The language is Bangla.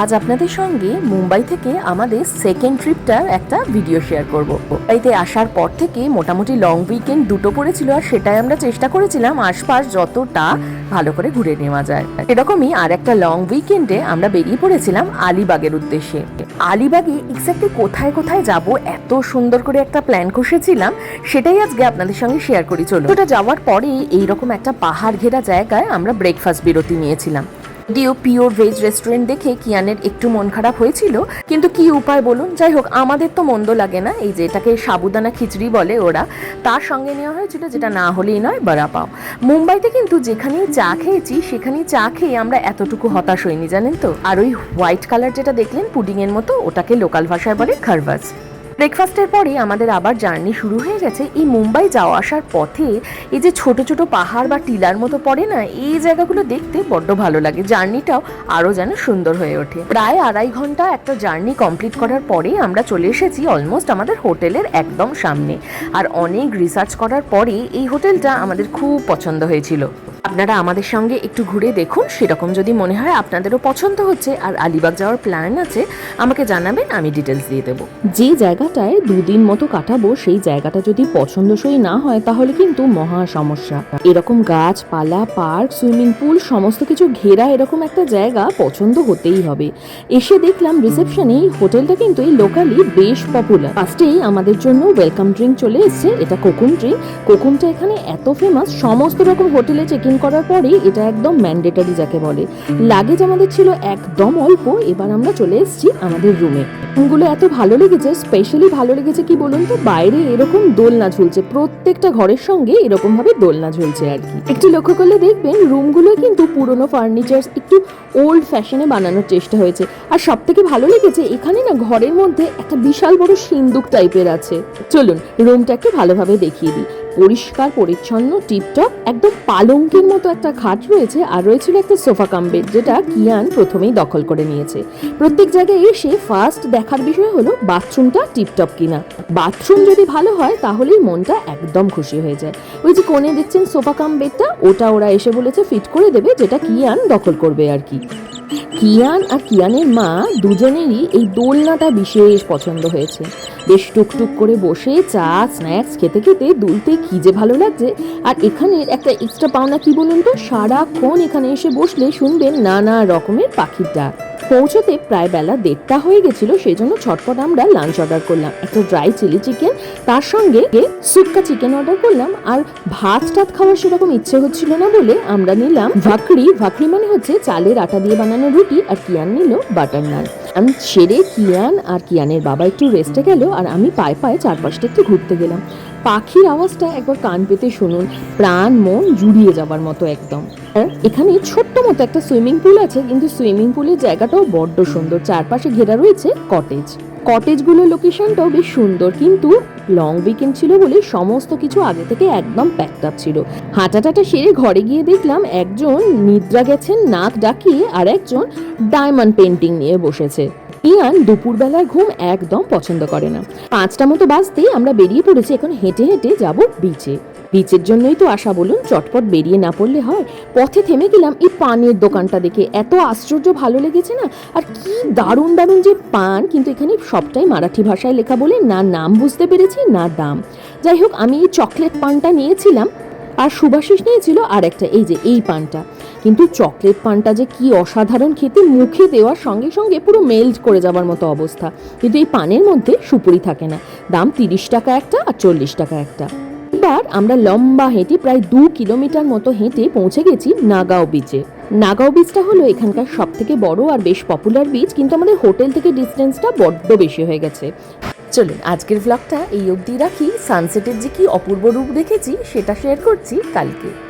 আজ আপনাদের সঙ্গে মুম্বাই থেকে আমাদের সেকেন্ড ট্রিপটার একটা ভিডিও শেয়ার করব। মুম্বাইতে আসার পর থেকে মোটামুটি লং উইকেন্ড দুটো পড়েছিল আর সেটাই আমরা চেষ্টা করেছিলাম আশপাশ যতটা ভালো করে ঘুরে নেওয়া যায়। এরকমই আর একটা লং উইকেন্ডে আমরা বেরিয়ে পড়েছিলাম আলিবাগের উদ্দেশ্যে। আলিবাগে এক্স্যাক্টলি কোথায় কোথায় যাব, এত সুন্দর করে একটা প্ল্যান কষেছিলাম, সেটাই আজকে আপনাদের সঙ্গে শেয়ার করি। চলো ওটা যাওয়ার পরে এইরকম একটা পাহাড় ঘেরা জায়গায় আমরা ব্রেকফাস্ট বিরতি নিয়েছিলাম। যদিও পিওর ভেজ রেস্টুরেন্ট দেখে কিয়ানের একটু মন খারাপ হয়েছিল, কিন্তু কি উপায় বলুন? যাই হোক, আমাদের তো মন্দ লাগে না। এই যে এটাকে সাবুদানা খিচড়ি বলে ওরা, তার সঙ্গে নেওয়া হয়েছিল যেটা না হলেই নয় বড়া পাও। মুম্বাইতে কিন্তু যেখানেই চা খেয়েছি, সেখানেই চা খেয়ে আমরা এতটুকু হতাশ হইনি, জানেন তো? আর ওই হোয়াইট কালার যেটা দেখলেন, পুডিংয়ের মতো, ওটাকে লোকাল ভাষায় বলে খারভাস ব্রেকফাস্টের পরে আমাদের আবার জার্নি শুরু হয়ে গেছে। এই মুম্বাই যাওয়া আসার পথে এই যে ছোট ছোট পাহাড় বা টিলার মতো পড়ে না, এই জায়গাগুলো দেখতে বড্ড ভালো লাগে। জার্নিটাও আরও যেন সুন্দর হয়ে ওঠে। প্রায় আড়াই ঘণ্টা একটা জার্নি কমপ্লিট করার পরে আমরা চলে এসেছি অলমোস্ট আমাদের হোটেলের একদম সামনে। আর অনেক রিসার্চ করার পরে এই হোটেলটা আমাদের খুব পছন্দ হয়েছিল। আপনারা আমাদের সঙ্গে একটু ঘুরে দেখুন। সেরকম যদি মনে হয় আপনাদেরও পছন্দ হচ্ছে আর আলিবাগ যাওয়ার প্ল্যান আছে, আমাকে জানাবেন, আমি ডিটেলস দিয়ে দেবো। যে জায়গাটায় দুদিন মতো কাটাবো, সেই জায়গাটা যদি পছন্দসই না হয়, তাহলে কিন্তু মহা সমস্যা। এরকম গাছপালা, পার্ক, সুইমিং পুল, সমস্ত কিছু ঘেরা এরকম একটা জায়গা পছন্দ হতেই হবে। এসে দেখলাম রিসেপশনে এই হোটেলটা কিন্তু এই লোকালি বেশ পপুলার ফার্স্টেই আমাদের জন্য ওয়েলকাম ড্রিঙ্ক চলে এসেছে, এটা কোকুম ড্রিঙ্ক কোকুমটা এখানে এত ফেমাস সমস্ত রকম হোটেলে চেক করার পরেই এটা একদম ম্যান্ডেটারি যাকে বলে। লাগেজ আমাদের ছিল একদম অল্প, এবার আমরা চলে এসেছি আমাদের রুমে রুমগুলো এত ভালো লেগেছে স্পেশালি ভালো লেগেছে কি বলুন তো? বাইরে এরকম দোলনা ঝুলছে, প্রত্যেকটা ঘরের সঙ্গে এরকম ভাবে দোলনা ঝুলছে আর কি। একটু লক্ষ্য করলে দেখবেন রুমগুলো কিন্তু পুরনো ফার্নিচার একটু ওল্ড ফ্যাশনে বানানোর চেষ্টা হয়েছে। আর সব থেকে ভালো লেগেছে, এখানে না ঘরের মধ্যে একটা বিশাল বড় সিন্দুক টাইপের আছে। চলুন রুমটা একটু ভালোভাবে দেখিয়ে দিই। পরিষ্কার, পরিচ্ছন্ন, টিপটপ, একদম পালঙ্কের মতো একটা খাট রয়েছে আর রয়েছিল একটা সোফা কাম বেড যেটা কিয়ান প্রথমেই দখল করে নিয়েছে। প্রত্যেক জায়গায় এসে ফার্স্ট দেখার বিষয় হলো বাথরুমটা টিপটপ কিনা। বাথরুম যদি ভালো হয় তাহলেই মনটা একদম খুশি হয়ে যায়। ওই যে কোণে দেখছেন সোফা কাম বেডটা, ওটা ওরা এসে বলেছে ফিট করে দেবে, যেটা কিয়ান দখল করবে আর কি। কিয়ান আর কিয়ানের মা দুজনেরই এই দোলনাটা বিশেষ পছন্দ হয়েছে। বেশ টুকটুক করে বসে চা, স্ন্যাক্স খেতে খেতে দুলতে কি যে ভালো লাগছে। আর এখানের একটা এক্সট্রা পাওনা কি বলুন তো? সারাক্ষণ এখানে এসে বসলে শুনবেন নানা রকমের পাখির ডাক। পৌঁছতে প্রায় বেলা দেড়টা হয়ে গেছিল, সেই জন্য ছটপট আমরা লাঞ্চ অর্ডার করলাম। একটা ড্রাই চিলি চিকেন তার সঙ্গে সুক্কা চিকেন অর্ডার করলাম, আর ভাত টাত খাওয়ার সেরকম ইচ্ছে হচ্ছিল না বলে আমরা নিলাম ভাকরি। ভাকরি মানে হচ্ছে চালের আটা দিয়ে বানানো রুটি, আর কিয়ান নিল বাটার নান আমি সেরে কিয়ান আর কিয়ানের বাবা একটু রেস্টে গেল, আর আমি পায়ে পায়ে চারপাশটা একটু ঘুরতে গেলাম। পাখির আওয়াজটা একবার কান পেতে শুনুন। প্রাণ, মন জুড়িয়ে যাবার মতো একদম। এখানে ছোট্ট মতো একটা সুইমিং পুল আছে, কিন্তু সুইমিং পুলের জায়গাটাও বড্ড সুন্দর। চারপাশে ঘেরা রয়েছে কটেজ। কটেজগুলোর লোকেশনটাও বেশ সুন্দর, কিন্তু লং উইকেন্ড ছিল বলে সমস্ত কিছু আগে থেকে একদম প্যাকড আপ ছিল। হাঁটা টাটা সেরে ঘরে গিয়ে দেখলাম একজন নিদ্রা গেছেন, নাক ডাকিয়ে, আর একজন ডায়মন্ড পেন্টিং নিয়ে বসেছে। ইয়ান দুপুরবেলার ঘুম একদম পছন্দ করে না। পাঁচটা মতো বাজতেই আমরা বেরিয়ে পড়েছি এখন হেঁটে হেঁটে যাব বিচে বিচের জন্যই তো আশা বলুন, চটপট বেরিয়ে না পড়লে হয়। পথে থেমে গেলাম এই পানের দোকানটা দেখে। এত আশ্চর্য ভালো লেগেছে না? আর কি দারুণ দারুণ যে পান, কিন্তু এখানে সবটাই মারাঠি ভাষায় লেখা বলে না নাম বুঝতে পেরেছি, না দাম। যাই হোক, আমি এই চকলেট পানটা নিয়েছিলাম, আর সুভাষিস নিয়েছিল আর একটা এই যে, এই পানটা। কিন্তু চকলেট পানটা যে কি অসাধারণ খেতে মুখে দেওয়ার সঙ্গে সঙ্গে পুরো মেল্ট করে যাবার মতো অবস্থা। কিন্তু এই পানের মধ্যে সুপুরি থাকে না। দাম তিরিশ টাকা একটা আর চল্লিশ টাকা একটা। এবার আমরা লম্বা হেঁটে প্রায় দু কিলোমিটার মতো হেঁটে পৌঁছে গেছি নাগাও বিচে নাগাও বিচটা হলো এখানকার সব থেকে বড় আর বেশ পপুলার বিচ কিন্তু আমাদের হোটেল থেকে ডিস্টেন্সটা বড্ড বেশি হয়ে গেছে। চলুন, আজকের ভ্লগটা এই অবধি রাখি। সানসেটের যে কি অপূর্ব রূপ দেখেছি, সেটা শেয়ার করছি কালকে।